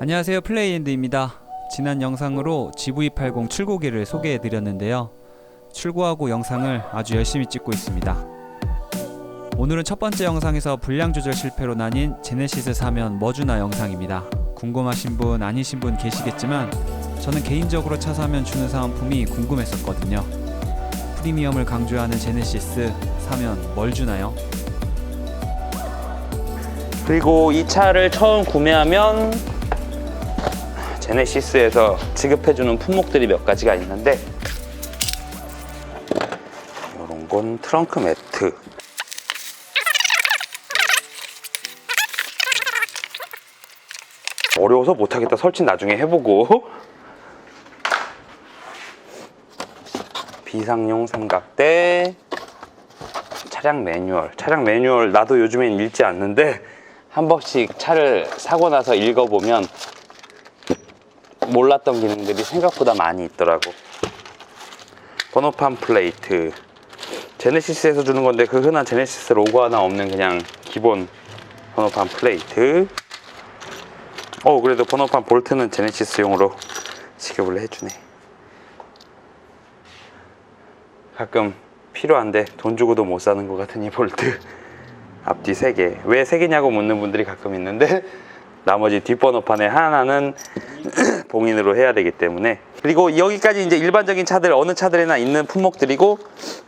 안녕하세요 플레이엔드입니다. 지난 영상으로 GV80 출고기를 소개해 드렸는데요. 출고하고 영상을 아주 열심히 찍고 있습니다. 오늘은 첫 번째 영상에서 분량 조절 실패로 나뉜 제네시스 사면 뭐 주나 영상입니다. 궁금하신 분 아니신 분 계시겠지만 저는 개인적으로 차 사면 주는 사은품이 궁금했었거든요. 프리미엄을 강조하는 제네시스 사면 뭘 주나요? 그리고 이 차를 처음 구매하면 제네시스에서 지급해주는 품목들이 몇 가지가 있는데 이런 건 트렁크 매트. 어려워서 못하겠다. 설치 나중에 해보고. 비상용 삼각대 차량 매뉴얼. 차량 매뉴얼 나도 요즘엔 읽지 않는데 한 번씩 차를 사고 나서 읽어보면 몰랐던 기능들이 생각보다 많이 있더라고. 번호판 플레이트. 제네시스에서 주는 건데 그 흔한 제네시스 로고 하나 없는 그냥 기본 번호판 플레이트. 어 그래도 번호판 볼트는 제네시스용으로 지급을 해주네. 가끔 필요한데 돈 주고도 못 사는 것 같은 이 볼트 앞뒤 3개. 왜 3개냐고 묻는 분들이 가끔 있는데 나머지 뒷번호판에 하나는 봉인으로 해야 되기 때문에. 그리고 여기까지 이제 일반적인 차들 어느 차들에나 있는 품목들이고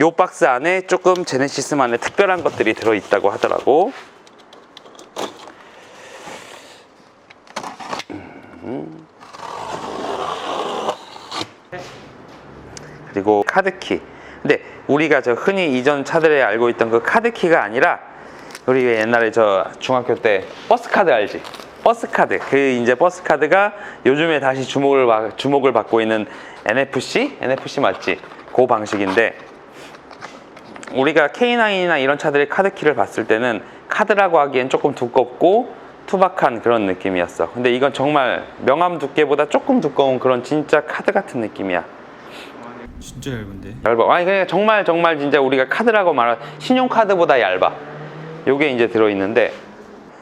요 박스 안에 조금 제네시스만의 특별한 것들이 들어있다고 하더라고. 음. 그리고 카드키. 근데 우리가 저 흔히 이전 차들에 알고 있던 그 카드키가 아니라 우리 옛날에 저 중학교 때 버스 카드 알지? 버스 카드. 그 이제 버스 카드가 요즘에 다시 주목을 받- 주목을 받고 있는 NFC? NFC 맞지? 그 방식인데 우리가 K9이나 이런 차들의 카드키를 봤을 때는 카드라고 하기엔 조금 두껍고 투박한 그런 느낌이었어. 근데 이건 정말 명암 두께보다 조금 두꺼운 그런 진짜 카드 같은 느낌이야. 진짜 얇은데 얇아. 아니 그냥 정말 정말 진짜 우리가 카드라고 말한 신용카드보다 얇아. 요게 이제 들어있는데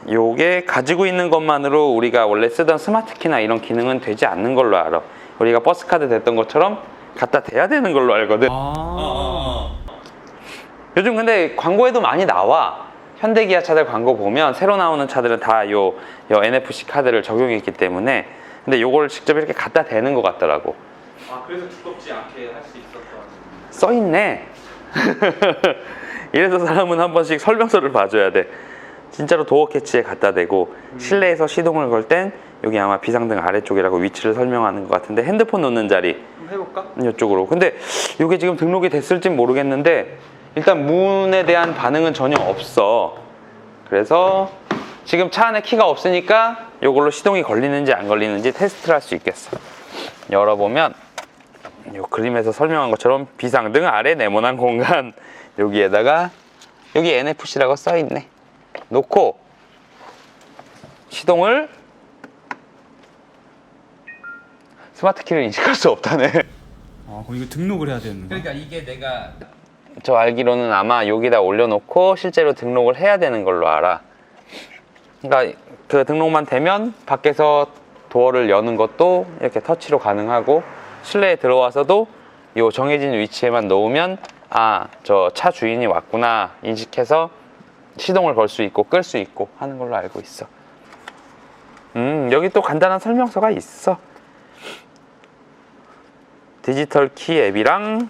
요게 가지고 있는 것만으로 우리가 원래 쓰던 스마트키나 이런 기능은 되지 않는 걸로 알아. 우리가 버스카드 됐던 것처럼 갖다 대야 되는 걸로 알거든. 아 요즘 근데 광고에도 많이 나와. 현대기아 차들 광고 보면 새로 나오는 차들은 다요 NFC 카드를 적용했기 때문에 근데 요걸 직접 이렇게 갖다 대는 것 같더라고. 아 그래서 두껍지 않게 할 수 있었던 써 있네. 이래서 사람은 한 번씩 설명서를 봐줘야 돼. 진짜로 도어 캐치에 갖다 대고 실내에서 시동을 걸 땐 여기 아마 비상등 아래쪽이라고 위치를 설명하는 것 같은데 핸드폰 놓는 자리 한번 해볼까? 이쪽으로. 근데 이게 지금 등록이 됐을진 모르겠는데 일단 문에 대한 반응은 전혀 없어. 그래서 지금 차 안에 키가 없으니까 이걸로 시동이 걸리는지 안 걸리는지 테스트를 할 수 있겠어. 열어보면 이 그림에서 설명한 것처럼 비상등 아래 네모난 공간 여기에다가 여기 NFC라고 써 있네. 놓고 시동을 스마트 키를 인식할 수 없다네. 아 그럼 이거 등록을 해야 되는 거야? 그러니까 이게 내가 저 알기로는 아마 여기다 올려놓고 실제로 등록을 해야 되는 걸로 알아. 그러니까 그 등록만 되면 밖에서 도어를 여는 것도 이렇게 터치로 가능하고 실내에 들어와서도 요 정해진 위치에만 놓으면 아 저 차 주인이 왔구나 인식해서 시동을 걸 수 있고 끌 수 있고 하는 걸로 알고 있어. 음 여기 또 간단한 설명서가 있어. 디지털 키 앱이랑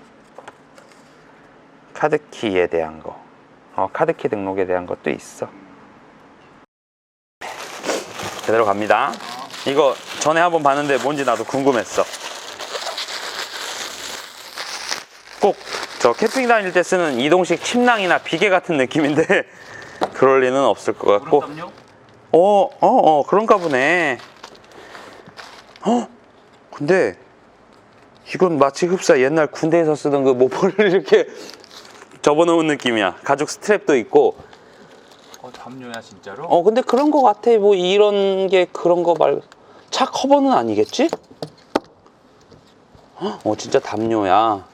카드키에 대한 거, 어, 카드키 등록에 대한 것도 있어. 제대로 갑니다. 이거 전에 한번 봤는데 뭔지 나도 궁금했어. 꼭 저 캠핑 다닐 때 쓰는 이동식 침낭이나 비계 같은 느낌인데 그럴 리는 없을 것 같고. 어, 어, 어, 그런가 보네. 어? 근데 이건 마치 흡사 옛날 군대에서 쓰던 그 모포를 이렇게 접어놓은 느낌이야. 가죽 스트랩도 있고. 어 담요야 진짜로? 어, 근데 그런 거 같아. 뭐 이런 게 그런 거 말. 차 커버는 아니겠지? 헉, 어, 진짜 담요야.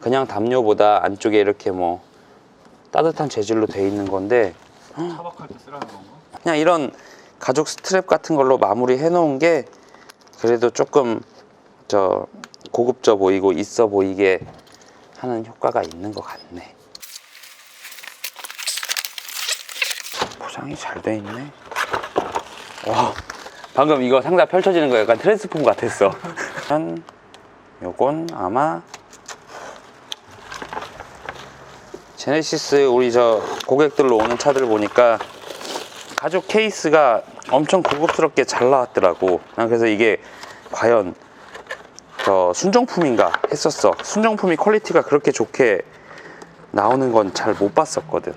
그냥 담요보다 안쪽에 이렇게 뭐 따뜻한 재질로 돼 있는 건데 차박할 때 쓰라는 건가? 그냥 이런 가죽 스트랩 같은 걸로 마무리 해 놓은 게 그래도 조금 저 고급져 보이고 있어 보이게 하는 효과가 있는 것 같네. 포장이 잘 돼 있네. 와, 방금 이거 상자 펼쳐지는 거 약간 트랜스폼 같았어. 한 요건 아마 제네시스 우리 저 고객들로 오는 차들 보니까 가죽 케이스가 엄청 고급스럽게 잘 나왔더라고. 난 그래서 이게 과연 저 순정품인가 했었어. 순정품이 퀄리티가 그렇게 좋게 나오는 건 잘 못 봤었거든.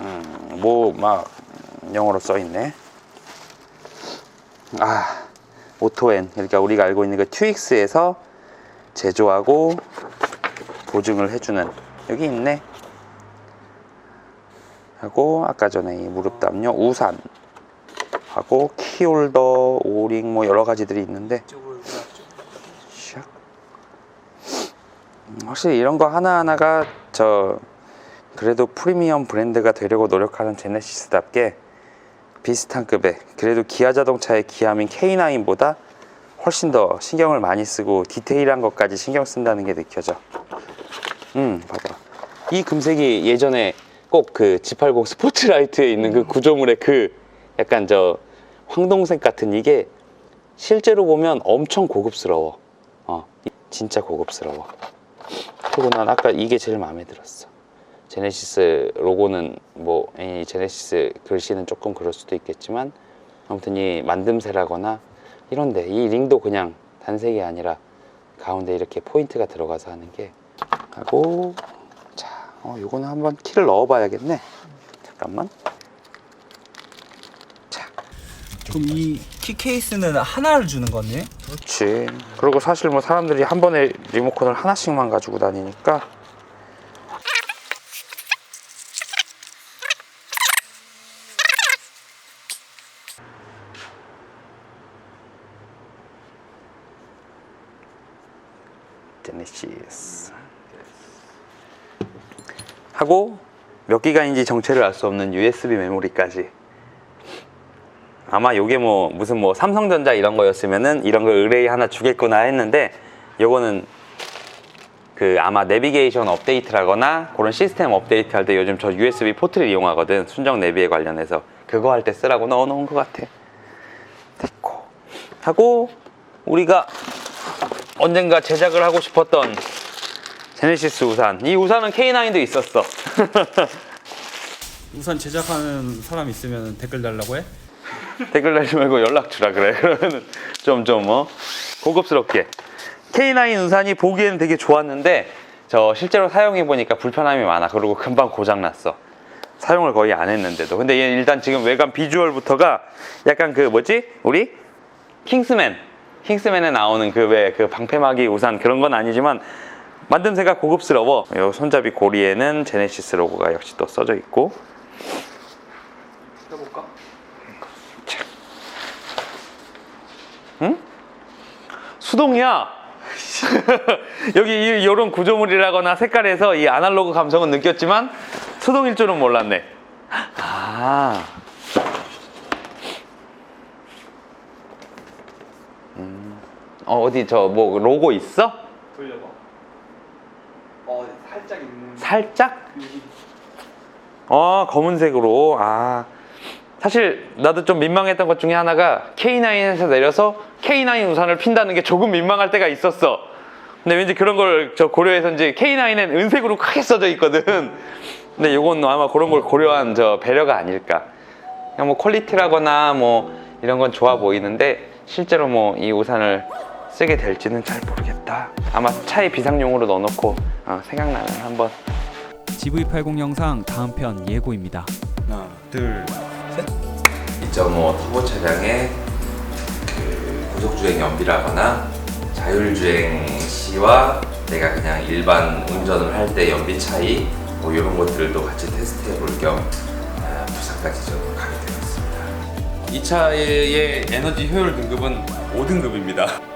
음, 뭐 막 영어로 써 있네. 아, 오토엔 그러니까 우리가 알고 있는 그 튜익스에서 제조하고 보증을 해주는 여기 있네. 하고 아까 전에 이 무릎 담요 우산 하고 키홀더 오링 뭐 여러 가지들이 있는데 샥. 음, 확실히 이런 거 하나하나가 저 그래도 프리미엄 브랜드가 되려고 노력하는 제네시스답게 비슷한 급의 그래도 기아 자동차의 기아민 K9보다 훨씬 더 신경을 많이 쓰고 디테일한 것까지 신경 쓴다는 게 느껴져. 음, 봐봐. 이 금색이 예전에 꼭 그 G80 스포츠라이트에 있는 그 구조물의 그 약간 저 황동색 같은 이게 실제로 보면 엄청 고급스러워. 어, 이- 진짜 고급스러워. 그리고 난 아까 이게 제일 마음에 들었어. 제네시스 로고는 뭐 이 제네시스 글씨는 조금 그럴 수도 있겠지만 아무튼 이 만듦새라거나 이런데 이 링도 그냥 단색이 아니라 가운데 이렇게 포인트가 들어가서 하는 게 하고 자, 어, 요거는 한번 키를 넣어 봐야겠네. 잠깐만. 자, 그럼 이 키 케이스는 하나를 주는 거네? 그렇지. 그리고 사실 뭐 사람들이 한 번에 리모컨을 하나씩만 가지고 다니니까 제네시스 하고 몇 기가인지 정체를 알 수 없는 USB 메모리까지. 아마 요게 뭐 무슨 뭐 삼성전자 이런 거였으면은 이런 걸 의뢰 하나 주겠구나 했는데 요거는 그 아마 내비게이션 업데이트라거나 그런 시스템 업데이트 할 때 요즘 저 USB 포트를 이용하거든 순정 내비에 관련해서. 그거 할 때 쓰라고 넣어놓은 것 같아. 됐고. 하고 우리가 언젠가 제작을 하고 싶었던 제네시스 우산 이 우산은 K9도 있었어 우산 제작하는 사람 있으면 댓글 달라고 해? 댓글 달지 말고 연락 주라 그래. 그러면은 좀좀뭐 고급스럽게. K9 우산이 보기에는 되게 좋았는데 저 실제로 사용해 보니까 불편함이 많아. 그리고 금방 고장 났어. 사용을 거의 안 했는데도. 근데 얘 일단 지금 외관 비주얼부터가 약간 그 뭐지? 우리 킹스맨. 킹스맨에 나오는 그 왜 그 방패막이 우산 그런 건 아니지만 만듦새가 고급스러워. 요 손잡이 고리에는 제네시스 로고가 역시 또 써져 있고. 해볼까? 수동이야. 여기 이- 이런 구조물이라거나 색깔에서 이 아날로그 감성은 느꼈지만 수동일 줄은 몰랐네. 아. 음. 어, 어디 저 뭐 로고 있어? 돌려봐 어 살짝 있는 살짝? 어, 검은색으로. 아. 사실 나도 좀 민망했던 것 중에 하나가 K9에서 내려서 K9 우산을 핀다는 게 조금 민망할 때가 있었어. 근데 왠지 그런 걸 저 고려해서인지 K9엔 은색으로 크게 써져 있거든. 근데 이건 아마 그런 걸 고려한 저 배려가 아닐까. 그냥 뭐 퀄리티라거나 뭐 이런 건 좋아 보이는데 실제로 뭐 이 우산을 쓰게 될지는 잘 모르겠다. 아마 차에 비상용으로 넣어놓고 어, 생각나면 한번 GV80 영상 다음 편 예고입니다 하나, 둘, 셋. 2.5 터보 차량의 그 고속주행 연비라거나 자율주행 시와 내가 그냥 일반 운전을 할 때 연비 차이 뭐 이런 것들도 같이 테스트해 볼겸 아, 부산까지 좀 가게 되었습니다. 이 차의 에너지 효율 등급은 5등급입니다.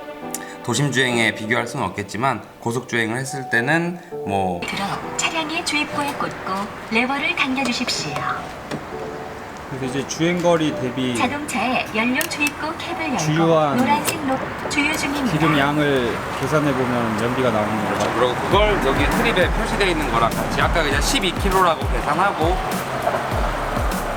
도심 주행에 비교할 수는 없겠지만 고속 주행을 했을 때는 뭐 그럼 차량의 주입구에 꽂고 레버를 당겨주십시오. 그래서 이제 주행거리 대비 자동차의 연료 주입구 캡을 열고 주요한 노란색 로 주유 중입니다. 기름 양을 계산해 보면 연비가 나오는 거라. 그리고 그걸 여기 트립에 표시되어 있는 거랑 같이 아까 그냥 12kg라고 계산하고